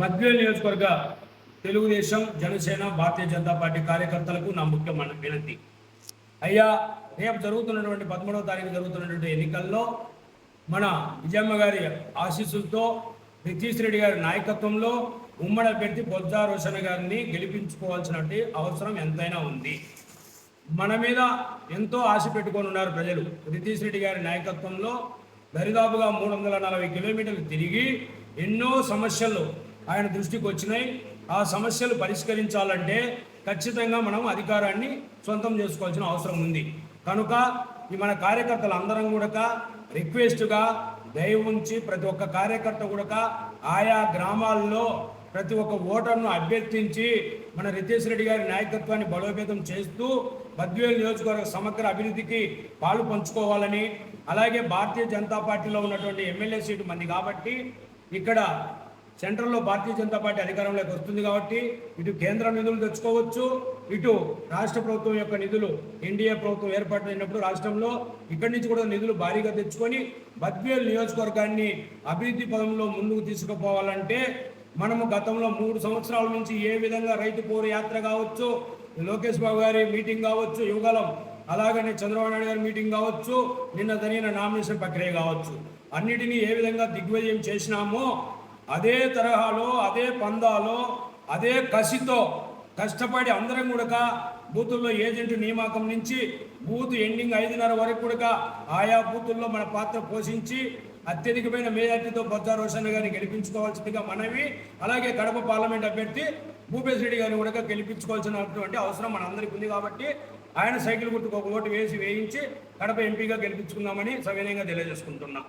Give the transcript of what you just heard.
మధ్యవేల్ నియోజకవర్గ తెలుగుదేశం జనసేన భారతీయ జనతా పార్టీ కార్యకర్తలకు నా ముఖ్యమైన వినతి. అయ్యా రేపు జరుగుతున్నటువంటి పదమూడవ తారీఖు జరుగుతున్నటువంటి ఎన్నికల్లో మన విజయమ్మ గారి ఆశీస్సులతో నితీష్ రెడ్డి గారి నాయకత్వంలో ఉమ్మడి అభ్యర్థి బొజ్జా రోషన్ గారిని గెలిపించుకోవాల్సిన అవసరం ఎంతైనా ఉంది. మన మీద ఎంతో ఆశ పెట్టుకొని ఉన్నారు ప్రజలు. నితీష్ రెడ్డి గారి నాయకత్వంలో దరిదాపుగా మూడు వందల నలభై కిలోమీటర్లు తిరిగి ఎన్నో సమస్యలు ఆయన దృష్టికి వచ్చినాయి. ఆ సమస్యలు పరిష్కరించాలంటే ఖచ్చితంగా మనం అధికారాన్ని సొంతం చేసుకోవాల్సిన అవసరం ఉంది. కనుక ఈ మన కార్యకర్తలు అందరం కూడా రిక్వెస్ట్గా దయ ఉంచి ప్రతి ఒక్క కార్యకర్త కూడా ఆయా గ్రామాల్లో ప్రతి ఒక్క ఓటర్ను అభ్యర్థించి మన రితేష్ రెడ్డి గారి నాయకత్వాన్ని బలోపేతం చేస్తూ బద్వేలు నియోజకవర్గ సమగ్ర అభివృద్ధికి పాలు పంచుకోవాలని అలాగే భారతీయ జనతా పార్టీలో ఉన్నటువంటి ఎమ్మెల్యే సీటు మంది కాబట్టి ఇక్కడ సెంట్రల్లో భారతీయ జనతా పార్టీ అధికారంలోకి వస్తుంది కాబట్టి ఇటు కేంద్ర నిధులు తెచ్చుకోవచ్చు ఇటు రాష్ట్ర ప్రభుత్వం యొక్క నిధులు ఎన్డీఏ ప్రభుత్వం ఏర్పాటైనప్పుడు రాష్ట్రంలో ఇక్కడి నుంచి కూడా నిధులు భారీగా తెచ్చుకొని బద్వేల్ నియోజకవర్గాన్ని అభివృద్ధి పదంలో ముందుకు తీసుకుపోవాలంటే మనము గతంలో మూడు సంవత్సరాల నుంచి ఏ విధంగా రైతు పోరు యాత్ర కావచ్చు లోకేష్ బాబు గారి మీటింగ్ కావచ్చు యువగలం అలాగనే చంద్రబాబు నాయుడు గారి మీటింగ్ కావచ్చు నిన్న జరిగిన నామినేషన్ ప్రక్రియ కావచ్చు. అన్నిటినీ ఏ విధంగా దిగ్విజయం చేసినామో అదే తరహాలో అదే పందాలో అదే కసితో కష్టపడి అందరం కూడా బూతుల్లో ఏజెంట్ నియామకం నుంచి బూత్ ఎండింగ్ ఐదున్నర వరకు కూడా ఆయా బూతుల్లో మన పాత్ర పోషించి అత్యధికమైన మేజార్టీతో బొత్స రోషన్ గారిని గెలిపించుకోవాల్సిందిగా మనవి అలాగే కడప పార్లమెంట్ అభ్యర్థి భూపేశ్ రెడ్డి గారిని కూడా గెలిపించుకోవాల్సినటువంటి అవసరం మనందరికీ ఉంది కాబట్టి ఆయన సైకిల్ గుర్తుకు ఒక ఓటు వేసి వేయించి కడప ఎంపీగా గెలిపించుకుందామని సవినయంగా తెలియజేసుకుంటున్నాం.